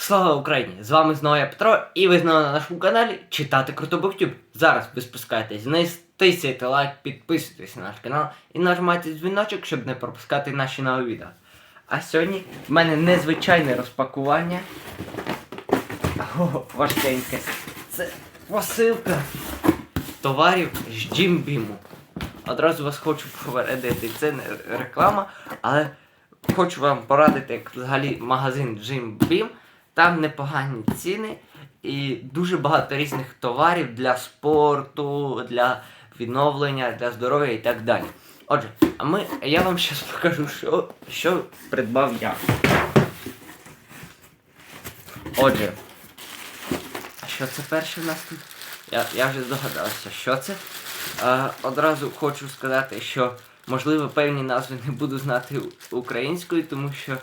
Слава Україні! З вами знову я Петро, і ви знову на нашому каналі Читати Круто Буктюб. Зараз ви спускаєтесь вниз, тисяйте лайк, підписуйтесь на наш канал і нажимайте дзвіночок, щоб не пропускати наші нові відео. А сьогодні в мене незвичайне розпакування. О, важкеньке. Це посилка товарів з Джимбіму. Одразу вас хочу попередити, це не реклама, але хочу вам порадити, як взагалі магазин Jim Beam. Там непогані ціни і дуже багато різних товарів для спорту, для відновлення, для здоров'я і так далі. Отже, а ми, я вам зараз покажу, що, що придбав я. Отже, що це перше в нас тут? Я, я вже здогадався, що це. Е, одразу хочу сказати, що можливо певні назви не буду знати українською, тому що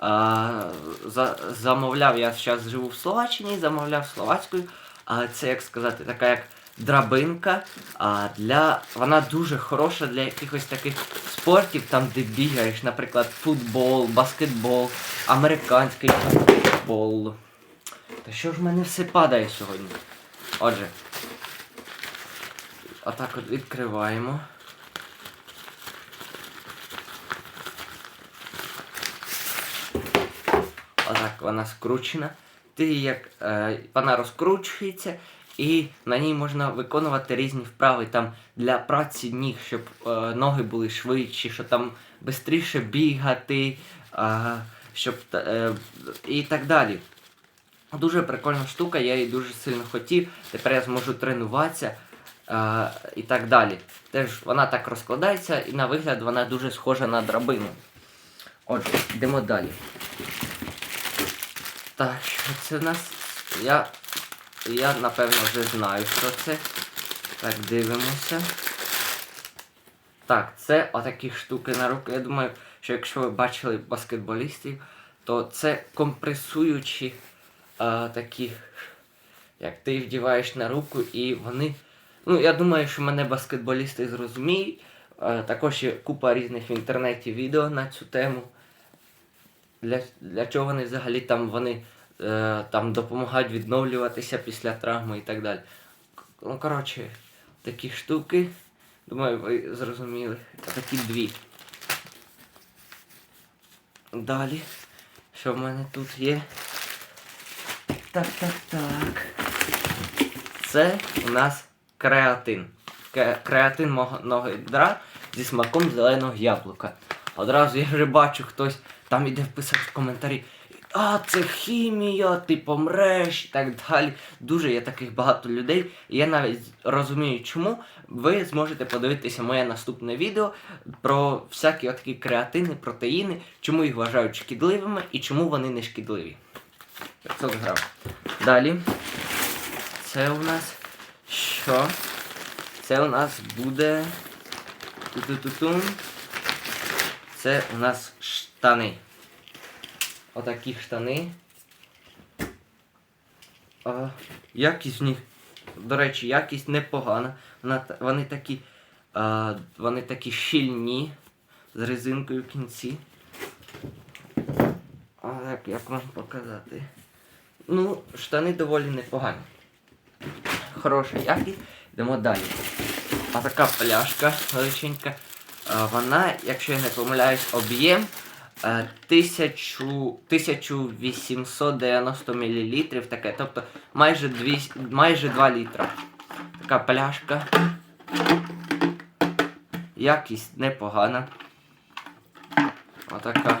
за, замовляв, я зараз живу в Словаччині, замовляв словацькою, але це як сказати, така як драбинка. А для вона дуже хороша для якихось таких спортів, там де бігаєш, наприклад, футбол, баскетбол, американський футбол. Та що ж в мене все падає сьогодні? Отже. Отак от відкриваємо. Отак вона скручена. Ти як е, вона розкручується, і на ній можна виконувати різні вправи там для праці ніг, щоб е, ноги були швидші, щоб там швидше бігати, е, щоб е, і так далі. Дуже прикольна штука, я її дуже сильно хотів. Тепер я зможу тренуватися е, і так далі. Теж вона так розкладається і на вигляд вона дуже схожа на драбину. Отже, йдемо далі. Так, що це в нас? Я, я напевно вже знаю, що це. Так, дивимося. Так, це отакі штуки на руку. Я думаю, що якщо ви бачили баскетболістів, то це компресуючі а, такі, як ти вдіваєш на руку, і вони. Ну, я думаю, що мене баскетболісти зрозуміють. А, також є купа різних в інтернеті відео на цю тему. Для, для чого вони взагалі там вони е, там допомагають відновлюватися після травми і так далі. Ну, коротше, такі штуки. Думаю, ви зрозуміли. Такі дві. Далі. Що в мене тут є? Так, так, так. Це у нас креатин. Креатин мого ядра зі смаком зеленого яблука. Одразу я вже бачу, хтось там іде писати в коментарі. А, це хімія, ти помреш і так далі. Дуже є таких багато людей. І я навіть розумію, чому. Ви зможете подивитися моє наступне відео про всякі такі креатини, протеїни, чому їх вважають шкідливими і чому вони не шкідливі. 500 грам. Далі. Це у нас що? Це у нас буде. Ту-ту-ту-тум. Це у нас штани. Отакі штани. А, якість в них, до речі, якість непогана. Вона, вони такі. А, вони такі щільні з резинкою в кінці. А як, як вам показати? Ну, штани доволі непогані. Хороша якість. Йдемо далі. А така пляшка величенька. Вона, якщо я не помиляюсь, об'єм 1000 1890 мл. Таке, тобто майже 200, майже 2 літра. Така пляшка. Якість непогана. Отака.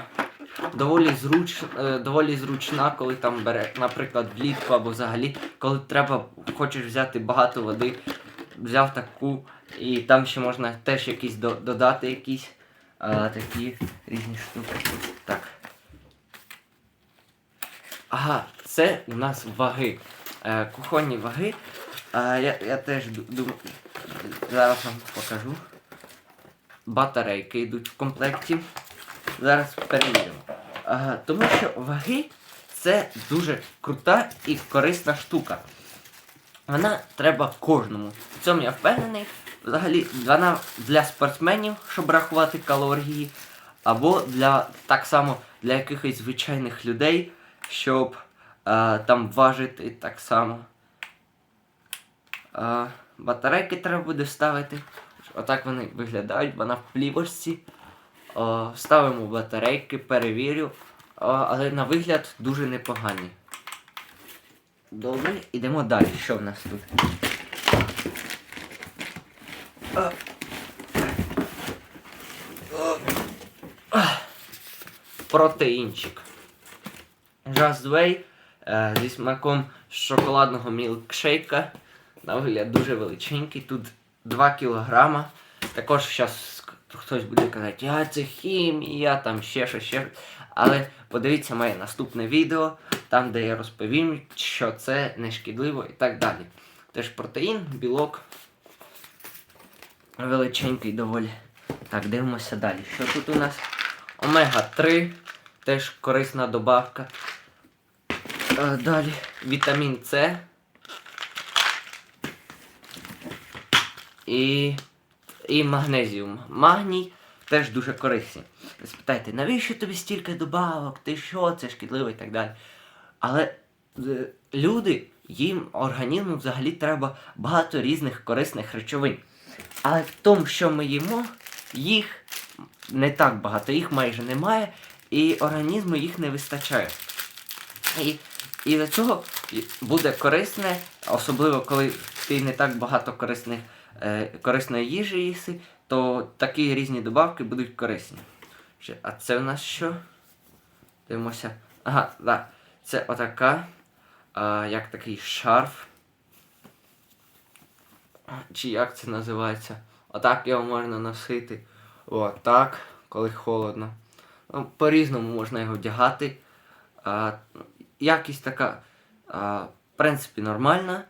Доволі, зруч, е, доволі зручна, коли там бере, наприклад, влітку або взагалі, коли треба, хочеш взяти багато води, взяв таку, і там ще можна теж якісь до, додати якісь а, такі різні штуки. Так. Ага, це у нас ваги. Е, кухонні ваги. Е, я, я теж думаю, зараз вам покажу. Батарейки йдуть в комплекті. Зараз перевіримо. Ага, тому що ваги це дуже крута і корисна штука. Вона треба кожному. В цьому я впевнений. Взагалі, вона для спортсменів, щоб рахувати калорії, або для так само для якихось звичайних людей, щоб а, там важити так само. А, батарейки треба буде ставити. Отак вони виглядають, вона в плівочці. О, ставимо батарейки, перевірю. Але на вигляд дуже непогані. Добре, ідемо далі. Що в нас тут? Протеїнчик. Just е, зі смаком шоколадного мілкшейка. На вигляд дуже величенький. Тут 2 кілограма. Також зараз хтось буде казати, а це хімія, там ще щось, ще. Але подивіться моє наступне відео, там де я розповім, що це не шкідливо і так далі. Теж протеїн, білок величенький доволі. Так, дивимося далі. Що тут у нас? Омега-3, теж корисна добавка. Е, Далі вітамін С. І, і магнезіум. Магній теж дуже корисні. Ви спитаєте, навіщо тобі стільки добавок? Ти що, це шкідливо і так далі. Але люди, їм організму взагалі треба багато різних корисних речовин. Але в тому, що ми їмо, їх не так багато, їх майже немає, і організму їх не вистачає. І, і до цього буде корисне, особливо коли ти не так багато корисних, е, корисної їжі їси, то такі різні добавки будуть корисні. А це у нас що? Дивимося. Ага, да. Це отака, а, як такий шарф. Чи як це називається? Отак його можна носити. Отак, коли холодно. Ну, по-різному можна його вдягати. А, якість така, а, в принципі, нормальна.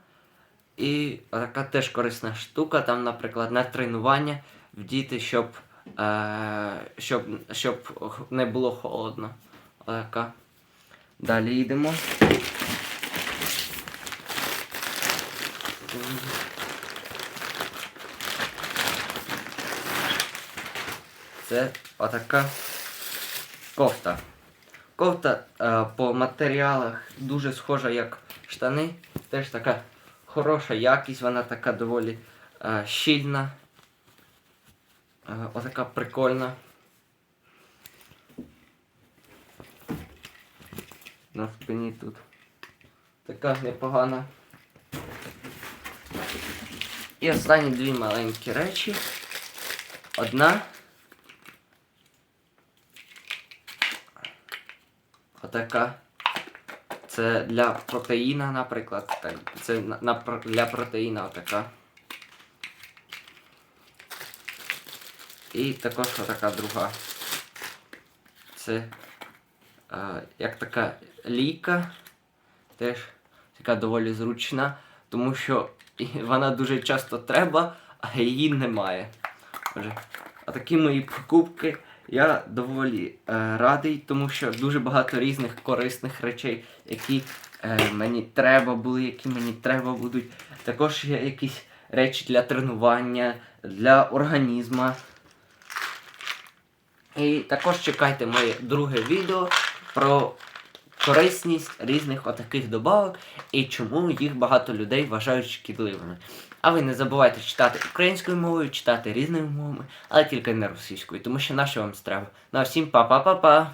І така теж корисна штука, там, наприклад, на тренування вдіти, щоб, е, щоб, щоб не було холодно. Отака. Далі йдемо. Це отака кофта. Кофта е, по матеріалах дуже схожа як штани. Теж така хороша якість, вона така доволі е, щільна. Е, отака прикольна. На спині тут. Така непогана. І останні дві маленькі речі. Одна. Отака. Це для протеїна, наприклад. Це для протеїна отака. І також отака друга. Це е, як така лійка. Теж така доволі зручна, тому що вона дуже часто треба, а її немає. Отже, а такі мої покупки. Я доволі е, радий, тому що дуже багато різних корисних речей, які е, мені треба були, які мені треба будуть. Також є якісь речі для тренування, для організму. І також чекайте моє друге відео про корисність різних отаких добавок і чому їх багато людей вважають шкідливими. А ви не забувайте читати українською мовою, читати різними мовами, але тільки не російською, тому що на що вам треба. На всім па-па-па-па!